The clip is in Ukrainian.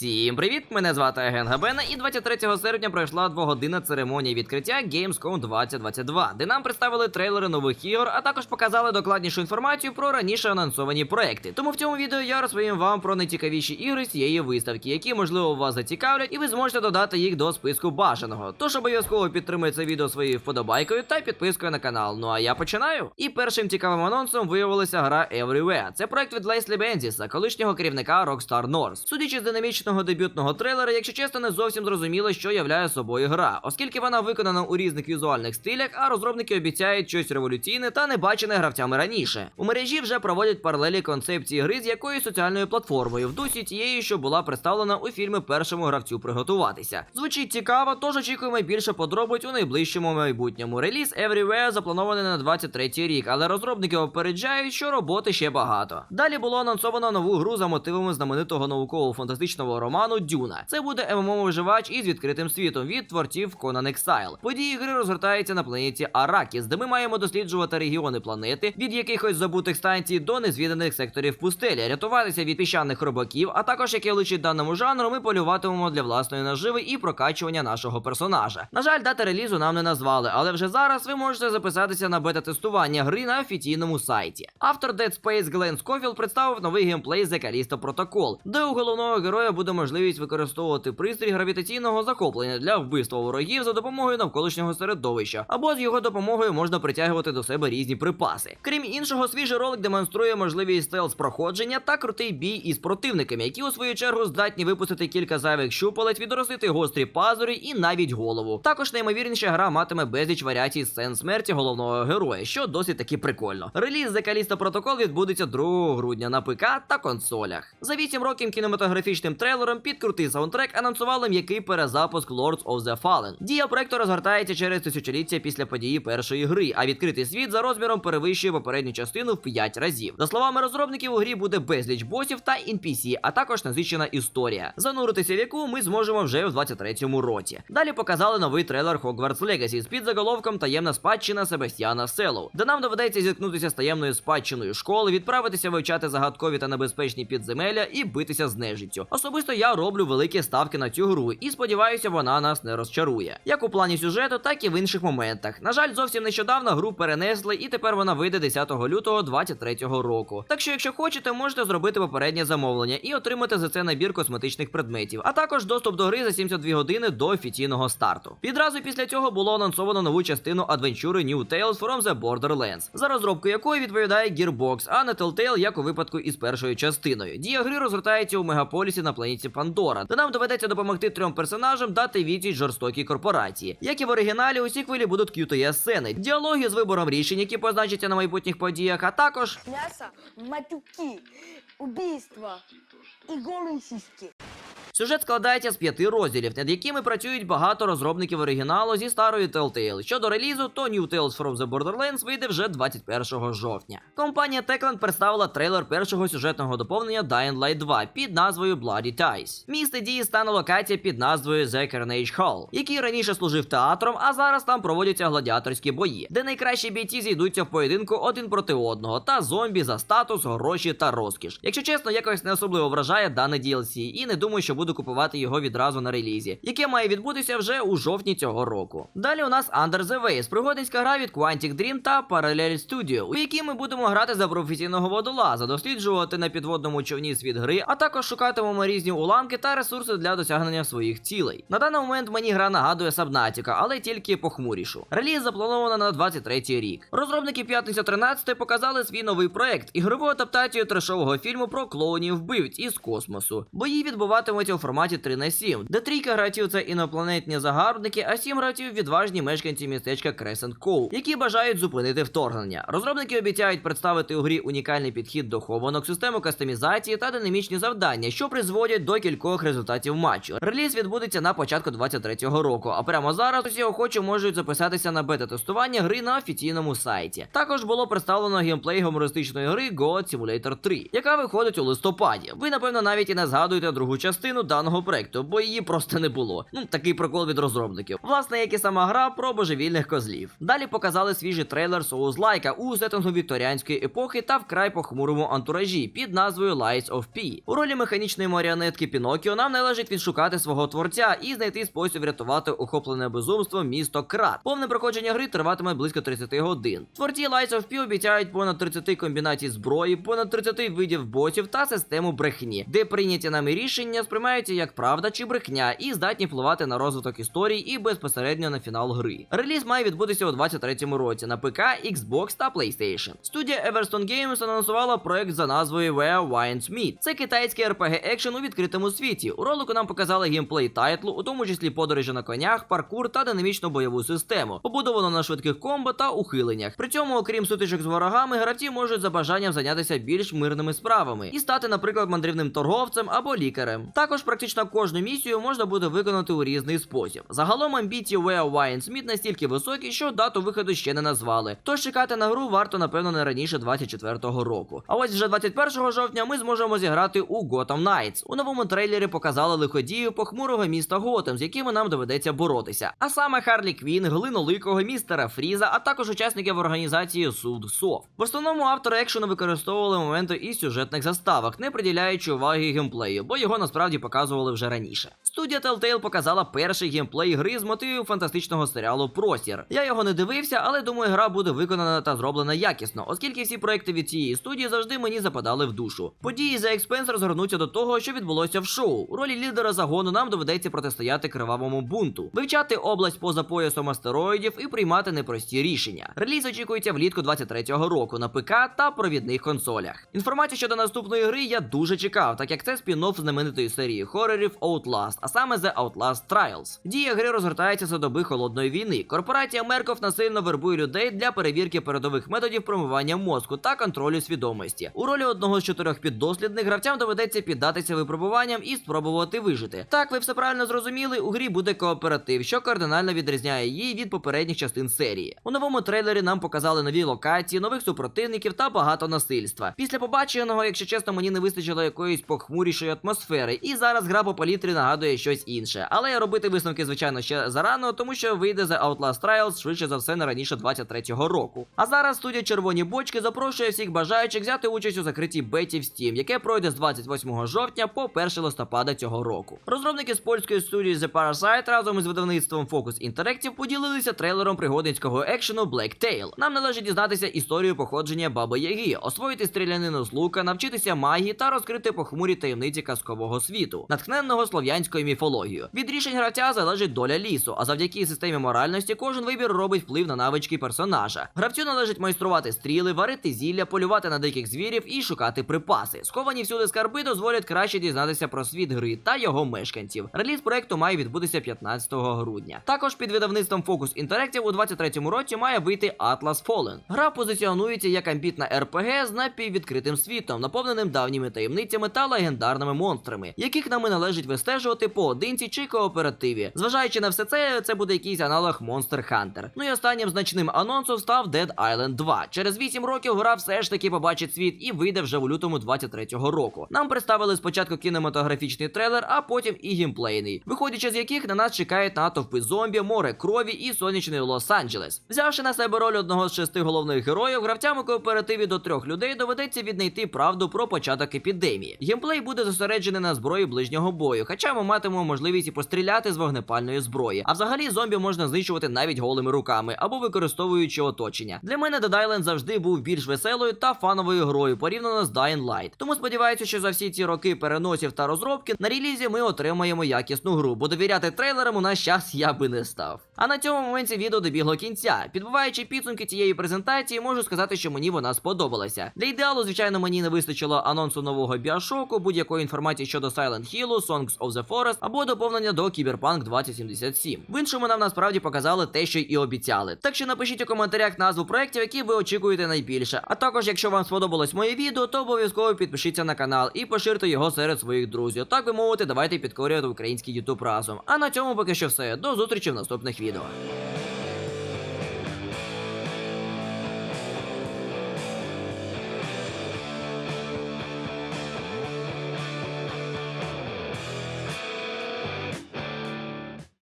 Всім привіт! Мене звати Ген Габена, і 23 серпня пройшла двогодинна церемонія відкриття Gamescom 2022, де нам представили трейлери нових ігор, а також показали докладнішу інформацію про раніше анонсовані проекти. Тому в цьому відео я розповім вам про найцікавіші ігри цієї виставки, які можливо вас зацікавлять, і ви зможете додати їх до списку бажаного. Тож обов'язково підтримуйте це відео своєю вподобайкою та підпискою на канал. Ну а я починаю. І першим цікавим анонсом виявилася гра Everywhere. Це проект від Лейслі Бензіса, колишнього керівника Rockstar North. Судячи з динамічного дебютного трейлера, якщо чесно, не зовсім зрозуміло, що являє собою гра, оскільки вона виконана у різних візуальних стилях, а розробники обіцяють щось революційне та небачене гравцями раніше. У мережі вже проводять паралелі концепції гри з якоюсь соціальною платформою, в дусі тієї, що була представлена у фільмі першому гравцю приготуватися. Звучить цікаво, тож очікуємо більше подробиць у найближчому майбутньому. Реліз Everywhere запланований на 23 рік, але розробники попереджають, що роботи ще багато. Далі було анонсовано нову гру за мотивами знаменитого науково-фантастичного роману Дюна. Це буде ММО-виживач із відкритим світом від творців Conan Exile. Події гри розгортаються на планеті Аракіс, де ми маємо досліджувати регіони планети від якихось забутих станцій до незвіданих секторів пустелі, рятуватися від піщаних робаків, а також як і личить даному жанру, ми полюватимемо для власної наживи і прокачування нашого персонажа. На жаль, дати релізу нам не назвали, але вже зараз ви можете записатися на бета-тестування гри на офіційному сайті. Автор Dead Space Глен Скофілд представив новий геймплей The Callisto Protocol, де у головного героя буде можливість використовувати пристрій гравітаційного захоплення для вбивства ворогів за допомогою навколишнього середовища, або з його допомогою можна притягувати до себе різні припаси. Крім іншого, свіжий ролик демонструє можливість стелс проходження та крутий бій із противниками, які у свою чергу здатні випустити кілька зайвих щупалець, відростити гострі пазурі і навіть голову. Також наймовірніше гра матиме безліч варіацій сцен смерті головного героя, що досить таки прикольно. Реліз The Callisto Protocol відбудеться 2 грудня на ПК та консолях. За 8 років кінематографічним трейлером під крутий саундтрек анонсували м'який перезапуск Lords of the Fallen. Дія проекту розгортається через тисячоліття після події першої гри, а відкритий світ за розміром перевищує попередню частину в 5 разів. За словами розробників, у грі буде безліч босів та NPC, а також насичена історія. Зануритися в яку ми зможемо вже в 23-му році. Далі показали новий трейлер Hogwarts Legacy з підзаголовком Таємна спадщина Себастьяна Селоу, де нам доведеться зіткнутися з таємною спадщиною школи, відправитися вивчати загадкові та небезпечні підземелля і битися з нежиттю. Особисто я роблю великі ставки на цю гру і сподіваюся, вона нас не розчарує. Як у плані сюжету, так і в інших моментах. На жаль, зовсім нещодавно гру перенесли, і тепер вона вийде 10 лютого 2023 року. Так що, якщо хочете, можете зробити попереднє замовлення і отримати за це набір косметичних предметів, а також доступ до гри за 72 години до офіційного старту. Відразу після цього було анонсовано нову частину адвенчури New Tales from the Borderlands, за розробку якої відповідає Gearbox, а не Telltale, як у випадку із першою частиною. Дія гри розгортається у мегаполісі на планеті Пандора, де нам доведеться допомогти трьом персонажам дати відсіч жорстокій корпорації. Як і в оригіналі, усі хвилі будуть QTE сцени, діалоги з вибором рішень, які позначаться на майбутніх подіях, а також Мясо, матюки, убійства і голые сиськи. Сюжет складається з п'яти розділів, над якими працюють багато розробників оригіналу зі старої Telltale. Щодо релізу, то New Tales from the Borderlands вийде вже 21 жовтня. Компанія Techland представила трейлер першого сюжетного доповнення Dying Light 2 під назвою Bloody Ties. Місце дії стане локація під назвою The Carnage Hall, який раніше служив театром, а зараз там проводяться гладіаторські бої, де найкращі бійці зійдуться в поєдинку один проти одного, та зомбі за статус, гроші та розкіш. Якщо чесно, якось не особливо вражає дане DLC, і не думаю, що буду купувати його відразу на релізі, яке має відбутися вже у жовтні цього року. Далі у нас Under the Waves, пригодницька гра від Quantic Dream та Parallel Studio, у якій ми будемо грати за професійного водолаза, досліджувати на підводному човні світ гри, а також шукатимемо різні уламки та ресурси для досягнення своїх цілей. На даний момент мені гра нагадує Сабнатіка, але тільки похмурішу. Реліз заплановано на 23 рік. Розробники п'ятниця 13 показали свій новий проект, ігрову адаптацію трешового фільму про клоунів вбивць із космосу. Бої відбуватимуться у форматі 3 на 7, де трійка гравців це інопланетні загарбники, а сім гравців відважні мешканці містечка Кресент Коу, які бажають зупинити вторгнення. Розробники обіцяють представити у грі унікальний підхід до хованок, систему кастомізації та динамічні завдання, що призводять до кількох результатів матчу. Реліз відбудеться на початку 23-го року, а прямо зараз усі охочі можуть записатися на бета-тестування гри на офіційному сайті. Також було представлено геймплей гумористичної гри God Simulator 3, яка виходить у листопаді. Ви напевно навіть і не згадуєте другу частину частину даного проекту, бо її просто не було. Ну такий прокол від розробників. Власне, як і сама гра про божевільних козлів. Далі показали свіжий трейлер Like у сеттингу вікторіанської епохи та вкрай похмурому антуражі під назвою Lights of P. У ролі механічної маріонетки Пінокіо нам належить відшукати свого творця і знайти спосіб врятувати охоплене безумством місто Крат. Повне проходження гри триватиме близько 30 годин. Творці Lights of P обіцяють понад 30 комбінацій зброї, понад 30 видів ботів та систему брехні, де прийняті нами рішення сприймаються як правда чи брехня і здатні впливати на розвиток історій і безпосередньо на фінал гри. Реліз має відбутися у 23-му році на ПК, Xbox та PlayStation. Студія Everstone Games анонсувала проект за назвою Where Wines Meet. Це китайський RPG екшен у відкритому світі. У ролику нам показали геймплей тайтлу, у тому числі подорожі на конях, паркур та динамічну бойову систему, побудовану на швидких комбо та ухиленнях. При цьому, окрім сутичок з ворогами, гравці можуть за бажанням зайнятися більш мирними справами і стати, наприклад, мандрівним торговцем або лікарем. Також практично кожну місію можна буде виконати у різний спосіб. Загалом амбіції Where Wine Smith настільки високі, що дату виходу ще не назвали. Тож чекати на гру варто, напевно, не раніше 24-го року. А ось вже 21 жовтня ми зможемо зіграти у Gotham Knights. У новому трейлері показали лиходію похмурого міста Готем, з якими нам доведеться боротися. А саме Харлі Квін, глиноликого містера Фріза, а також учасників організації Суд Сов. В основному автори екшену використовували моменти із сюжетних заставок, не приділяючи уваги геймплею, бо його насправді показували вже раніше. Студія Telltale показала перший геймплей гри з мотивів фантастичного серіалу Простір. Я його не дивився, але думаю, гра буде виконана та зроблена якісно, оскільки всі проекти від цієї студії завжди мені западали в душу. Події за Експенс розгорнуться до того, що відбулося в шоу. У ролі лідера загону нам доведеться протистояти кривавому бунту, вивчати область поза поясом астероїдів і приймати непрості рішення. Реліз очікується влітку 23-го року на ПК та провідних консолях. Інформацію щодо наступної гри я дуже чекав, так як це спін-офф знаменитої серії хорорів Outlast, а саме The Outlast Trials. Дія гри розгортається за доби холодної війни. Корпорація Мерков насильно вербує людей для перевірки передових методів промивання мозку та контролю свідомості. У ролі одного з чотирьох піддослідних гравцям доведеться піддатися випробуванням і спробувати вижити. Так, ви все правильно зрозуміли, у грі буде кооператив, що кардинально відрізняє її від попередніх частин серії. У новому трейлері нам показали нові локації, нових супротивників та багато насильства. Після побаченого, якщо чесно, мені не вистачило якоїсь похмурішої атмосфери, і зараз гра по палітрі нагадує щось інше. Але робити висновки, звичайно, ще зарано, тому що вийде за Outlast Trials швидше за все не раніше 23-го року. А зараз студія Червоні бочки запрошує всіх бажаючих взяти участь у закритій беті в Steam, яке пройде з 28 жовтня по 1 листопада цього року. Розробники з польської студії The Parasite разом із видавництвом Focus Interactive поділилися трейлером пригодницького екшену Black Tail. Нам належить дізнатися історію походження Баби Яги, освоїти стрілянину з лука, навчитися магії та розкрити похмурі таємниці казкового світу, натхненного слов'янською міфологією. Від рішень гравця залежить доля лісу, а завдяки системі моральності кожен вибір робить вплив на навички персонажа. Гравцю належить майструвати стріли, варити зілля, полювати на диких звірів і шукати припаси. Сховані всюди скарби дозволять краще дізнатися про світ гри та його мешканців. Реліз проекту має відбутися 15 грудня. Також під видавництвом Focus Interactive у 23-му році має вийти Atlas Fallen. Гра позиціонується як амбітна RPG з напіввідкритим світом, наповненим давніми таємницями та легендарними монстрами, яких нами належить вистежувати поодинці чи кооперативі. Зважаючи на все це, це буде якийсь аналог Monster Hunter. Ну і останнім значним анонсом став Dead Island 2. Через 8 років гра все ж таки побачить світ і вийде вже у лютому 23-го року. Нам представили спочатку кінематографічний трейлер, а потім і геймплейний, виходячи з яких на нас чекають натовпи зомбі, море крові і сонячний Лос-Анджелес. Взявши на себе роль одного з шести головних героїв, гравцям у кооперативі до трьох людей доведеться віднайти правду про початок епідемії. Геймплей буде зосереджений на зброї ближнього бою, хоча ми матимемо можливість і постріляти з вогнепальної зброї. А взагалі зомбі можна знищувати навіть голими руками або використовуючи оточення. Для мене Dead Island завжди був більш веселою та фановою грою порівняно з Dying Light. Тому сподіваюся, що за всі ці роки переносів та розробки на релізі ми отримаємо якісну гру, бо довіряти трейлерам у наш час я би не став. А на цьому моменті відео добігло кінця. Підбиваючи підсумки цієї презентації, можу сказати, що мені вона сподобалася. Для ідеалу, звичайно, мені не вистачило анонсу нового біошоку, будь-якої інформації щодо Silent Hill, Songs of the Forest або доповнення до Cyberpunk 2077. В іншому нам насправді показали те, що і обіцяли. Так що напишіть у коментарях назву проєктів, які ви очікуєте найбільше. А також, якщо вам сподобалось моє відео, то обов'язково підпишіться на канал і поширте його серед своїх друзів. Так би мовити, давайте підкорювати український YouTube разом. А на цьому поки що все. До зустрічі в наступних відео.